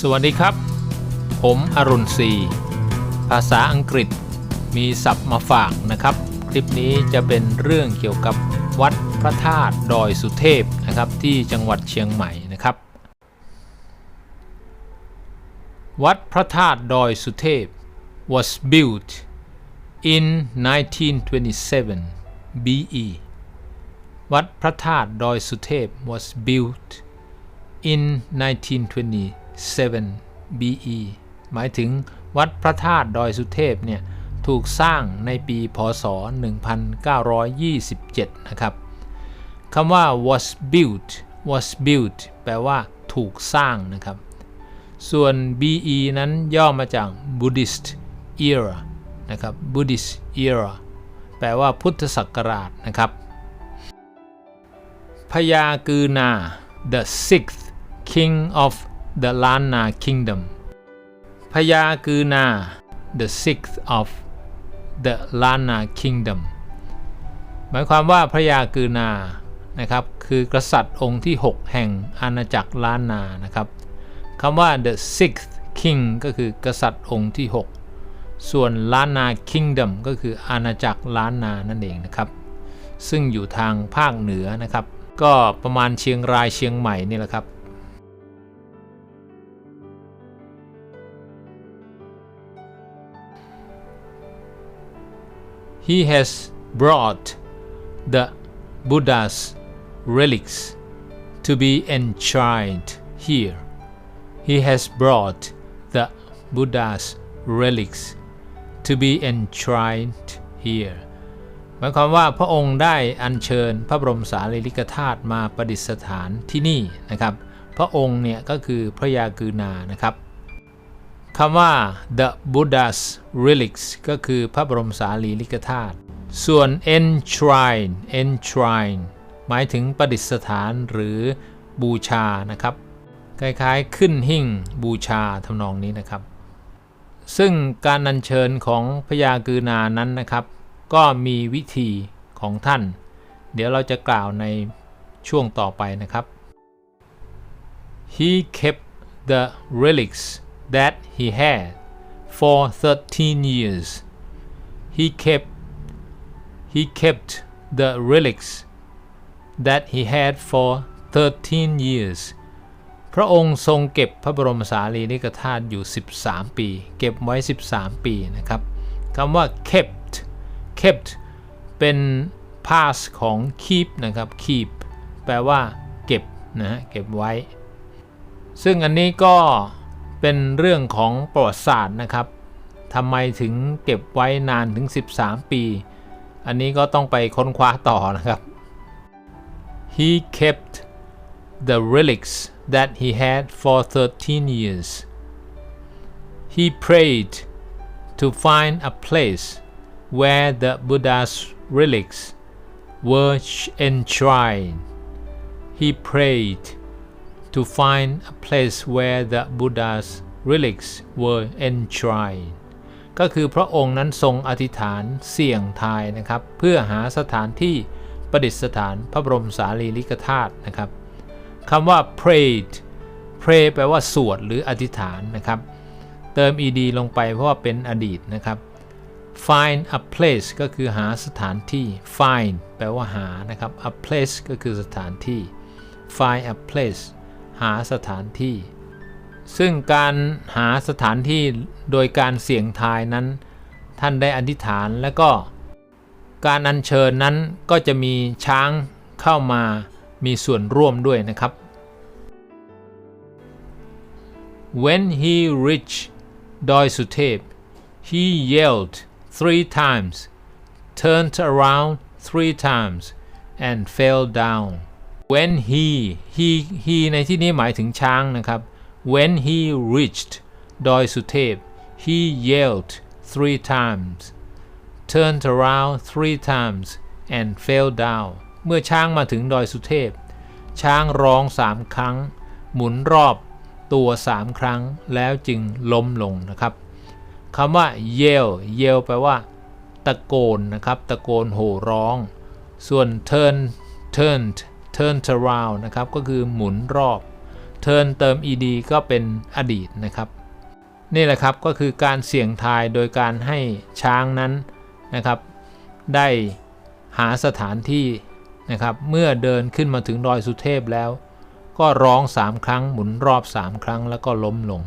สวัสดีครับ ผมอรุณศรีภาษาอังกฤษมีศัพท์มาฝากนะครับ คลิปนี้จะเป็นเรื่องเกี่ยวกับวัดพระธาตุดอยสุเทพนะครับ ที่จังหวัดเชียงใหม่นะครับ วัดพระธาตุดอยสุเทพ was built in 1927 BE วัดพระธาตุดอยสุเทพ was built in 1927 BE หมายถึงวัดพระธาตุดอยสุเทพเนี่ยถูกสร้างในปีพศ 1927 นะครับคำว่า was built was built แปลว่าถูกสร้างนะครับ ส่วน BE นั้นย่อมาจาก Buddhist era นะครับ Buddhist era แปลว่าพุทธศักราชนะครับพญากือนา the sixth king of the Lana kingdom พญากือนา the sixth of the Lana kingdom หมายความว่าพระยากือนานะครับคือกษัตริย์องค์ที่ 6 แห่งอาณาจักรล้านนานะครับคำว่า the sixth king ก็คือกษัตริย์องค์ที่ 6 ส่วนล้านนา kingdom ก็คืออาณาจักรล้านนานั่นเองนะครับ ซึ่งอยู่ทางภาคเหนือนะครับ ก็ประมาณเชียงรายเชียงใหม่นี่แหละครับ He has brought the Buddha's relics to be enshrined here. He has brought the Buddha's relics to be enshrined here หมายความว่าพระองค์ได้อัญเชิญพระบรมสารีริกธาตุมาประดิษฐานที่นี่นะครับ พระองค์เนี่ยก็คือพระยากือนานะครับ คำว่า the Buddha's relics ก็คือพระบรมสารีริกธาตุ ส่วน enshrine enshrine หมายถึงประดิษฐานหรือบูชานะครับ คล้ายๆขึ้นหิ้งบูชาทำนองนี้นะครับ ซึ่งการอัญเชิญของพญากือนานั้นนะครับ ก็มีวิธีของท่าน เดี๋ยวเราจะกล่าวในช่วงต่อไปนะครับ He kept the relics that he had for 13 years. He kept he kept the relics that he had for 13 years. พระองค์ทรงเก็บพระบรมสารีริกธาตุอยู่ 13 ปี เก็บไว้ 13 ปีนะครับคำว่า kept kept เป็น past ของ keep นะครับ keep แปลว่า เก็บนะฮะเก็บไว้ ซึ่งอันนี้ก็ เป็นเรื่องของประวัติศาสตร์นะครับทำไมถึงเก็บไว้นานถึง 13 ปี อันนี้ก็ต้องไปค้นคว้าต่อนะครับ He kept the relics that he had for 13 years. He prayed to find a place where the Buddha's relics were enshrined. He prayed to find a place where the Buddha's relics were enshrined ก็คือพระองค์นั้นทรงอธิษฐานเสี่ยงทายนะครับ เพื่อหาสถานที่ประดิษฐานพระบรมสารีริกธาตุนะครับคำว่า prayed pray แปลว่าสวดหรืออธิษฐานนะครับ เติม ed ลงไปเพราะว่าเป็นอดีตนะครับ find a place ก็คือหาสถานที่ find แปลว่าหานะครับ a place ก็คือสถานที่ find a place หาสถานที่ ซึ่งการหาสถานที่โดยการเสี่ยงทายนั้น ท่านได้อธิษฐานแล้วก็ การอัญเชิญนั้นก็จะมีช้างเข้ามามีส่วนร่วมด้วยนะครับ When he reached Doi Sutep he yelled three times turned around three times and fell down when he he he ในที่นี้หมายถึงช้างนะครับ when he reached ดอยสุเทพ he yelled three times turned around three times and fell down เมื่อช้างมาถึงดอยสุเทพ ช้างร้องสามครั้ง หมุนรอบตัวสามครั้งแล้วจึงล้มลงนะครับคำว่า yell yell แปลว่า ตะโกนนะครับ ตะโกนโห่ร้อง ส่วน turn turned turn around นะครับก็คือหมุนรอบ turn เติม ed ก็เป็นอดีตนะครับ นี่แหละครับก็คือการเสี่ยงทายโดยการให้ช้างนั้นนะครับ ได้หาสถานที่นะครับเมื่อเดินขึ้นมาถึงดอยสุเทพแล้ว ก็ร้อง 3 ครั้งหมุนรอบ 3 ครั้งแล้วก็ล้มลง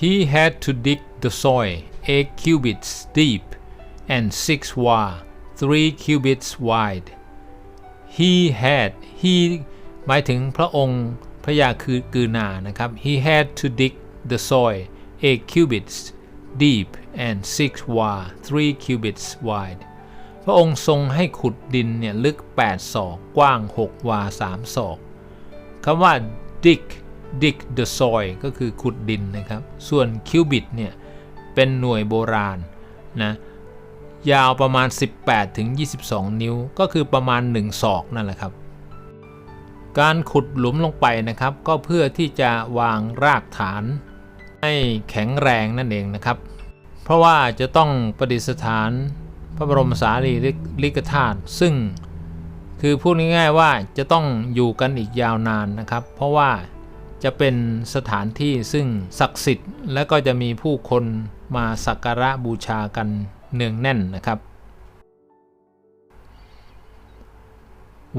He had to dig the soil 8 cubits deep and 6 wa 3 cubits wide he had he หมายถึงพระองค์พระยาคือกือนานะครับ he had to dig the soil 8 cubits deep and 6 wa 3 cubits wide พระองค์ทรงให้ขุดดินเนี่ยลึก 8 ศอก กว้าง 6 วา 3 ศอกคำว่า dig dig the soil ก็คือขุดดินนะครับ ส่วน cubit เนี่ยเป็นหน่วยโบราณนะ ยาวประมาณ 18ถึง22 นิ้ว ก็คือประมาณ 1 ศอกนั่นแหละครับ การขุดหลุมลงไปนะครับ ก็เพื่อที่จะวางรากฐาน ให้แข็งแรงนั่นเองนะครับ เพราะว่าจะต้องประดิษฐานพระบรมสารีริกธาตุซึ่งคือพูดง่ายๆว่าจะต้องอยู่กันอีกยาวนานนะครับ เพราะว่าจะเป็นสถานที่ซึ่งศักดิ์สิทธิ์ และก็จะมีผู้คนมาสักการะบูชากัน เนืองแน่นนะครับ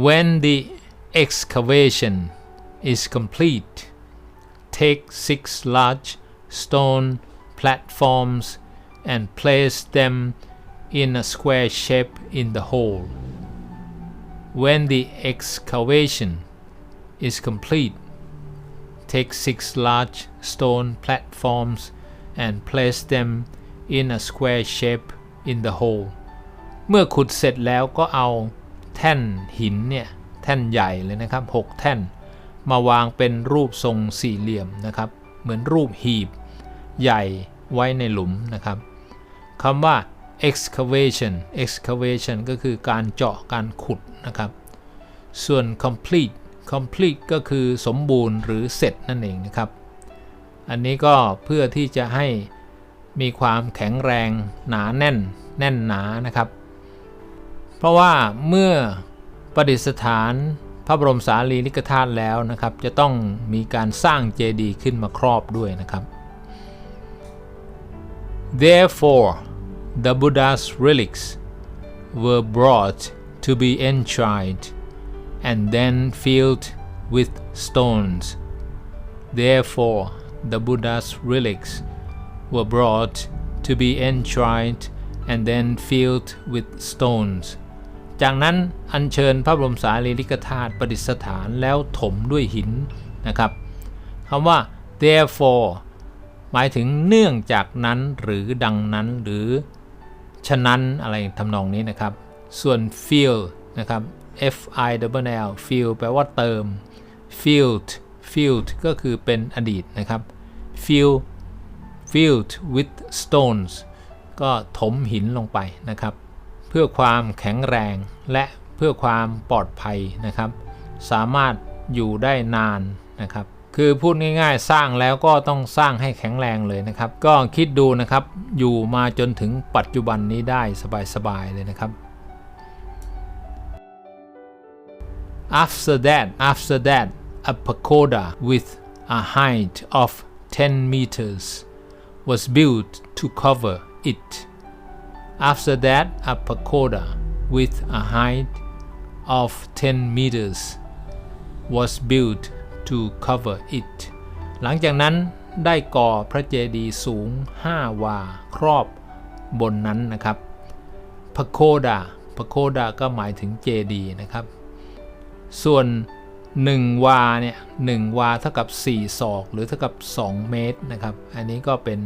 When the excavation is complete take six large stone platforms and place them in a square shape in the hole. When the excavation is complete, take six large stone platforms and place them in a square shape in the hole. เมื่อขุดเสร็จแล้วก็เอาแท่นหินเนี่ยแท่นใหญ่เลยนะครับ 6 แท่น มาวางเป็นรูปทรงสี่เหลี่ยมนะครับ เหมือนรูปหีบใหญ่ไว้ในหลุมนะครับคำว่า excavation excavation ก็คือการเจาะการขุดนะครับ ส่วน complete complete ก็คือสมบูรณ์หรือเสร็จนั่นเองนะครับ อันนี้ก็เพื่อที่จะให้ มีความแข็งแรงหนาแน่น แน่นหนานะครับ เพราะว่าเมื่อประดิษฐานพระบรมสารีริกธาตุแล้วนะครับ จะต้องมีการสร้างเจดีย์ขึ้นมาครอบด้วยนะครับ Therefore the Buddha's relics were brought to be enshrined and then filled with stones. Therefore, the Buddha's relics were brought to be enshrined and then filled with stones. จากนั้นอัญเชิญพระบรมสารีริกธาตุประดิษฐานแล้วถมด้วยหินนะครับคำว่า therefore หมายถึงเนื่องจากนั้นหรือดังนั้นหรือฉะนั้นอะไรทำนองนี้นะครับ ส่วน fill นะครับ f i w l fill แปลว่าเติม filled filled ก็คือเป็นอดีตนะครับ fill filled with stones ก็ถมหินลงไปนะครับ เพื่อความแข็งแรงและเพื่อความปลอดภัยนะครับ สามารถอยู่ได้นานนะครับ คือพูดง่ายๆ สร้างแล้วก็ต้องสร้างให้แข็งแรงเลยนะครับ ก็คิดดูนะครับ อยู่มาจนถึงปัจจุบันนี้ได้สบายๆเลยนะครับ After that, after that, a pagoda with a height of 10 meters was built to cover it. After that, a pagoda with a height of 10 meters was built to cover it. หลังจากนั้นได้ก่อพระเจดีย์สูง 5 วา ครอบบนนั้นนะครับ pagoda pagoda ก็หมายถึงเจดีย์นะครับ ส่วน 1วาเนี่ย1วาเท่ากับ 4 ศอก หรือเท่ากับ 2 เมตรนะครับ อันนี้ก็เป็น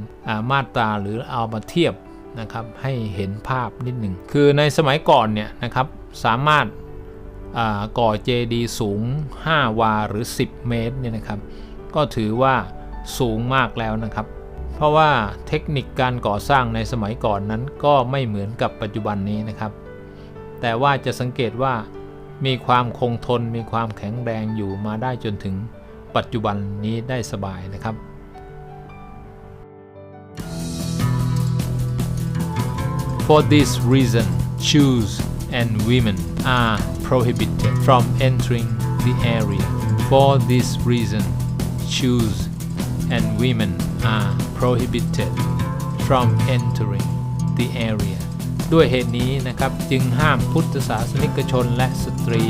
มาตราหรือเอามาเทียบนะครับให้เห็นภาพนิดหนึ่ง คือในสมัยก่อนเนี่ยนะครับสามารถก่อเจดีสูง 5 วาหรือ 10 เมตรเนี่ยนะครับ ก็ถือว่าสูงมากแล้วนะครับ เพราะว่าเทคนิคการก่อสร้างในสมัยก่อนนั้นก็ไม่เหมือนกับปัจจุบันนี้นะครับ แต่ว่าจะสังเกตว่า มีความคงทน มีความแข็งแรงอยู่มาได้จนถึงปัจจุบันนี้ได้สบายนะครับ For this reason Jews and women are prohibited from entering the area For this reason shoes and women are prohibited from entering the area ด้วยเหตุนี้นะครับจึงห้ามพุทธศาสนิกชนและสตรี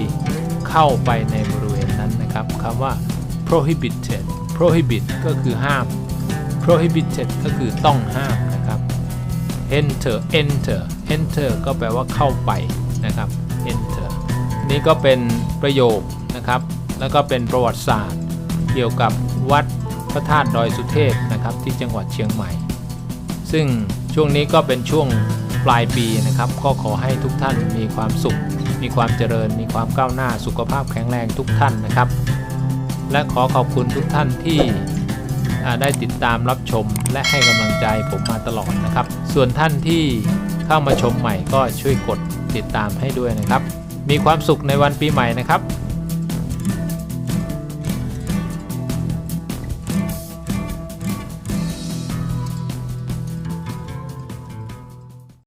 เข้าไปในบริเวณนั้นนะครับคำว่า prohibited prohibit ก็คือห้าม prohibited ก็คือต้องห้ามนะครับ enter enter enter ก็แปลว่าเข้าไปนะครับ enter นี่ก็เป็นประโยคนะครับ แล้วก็เป็นประวัติศาสตร์ เกี่ยวกับวัดพระธาตุดอยสุเทพนะครับที่จังหวัดเชียงใหม่ ซึ่งช่วงนี้ก็เป็นช่วง ปลายปีนะครับ ก็ขอให้ทุกท่านมีความสุข มีความเจริญ มีความก้าวหน้าสุขภาพแข็งแรงทุกท่านนะครับ และขอขอบคุณทุกท่านที่ได้ติดตามรับชมและให้กำลังใจผมมาตลอดนะครับ ส่วนท่านที่เข้ามาชมใหม่ก็ช่วยกดติดตามให้ด้วยนะครับ มีความสุขในวันปีใหม่นะครับ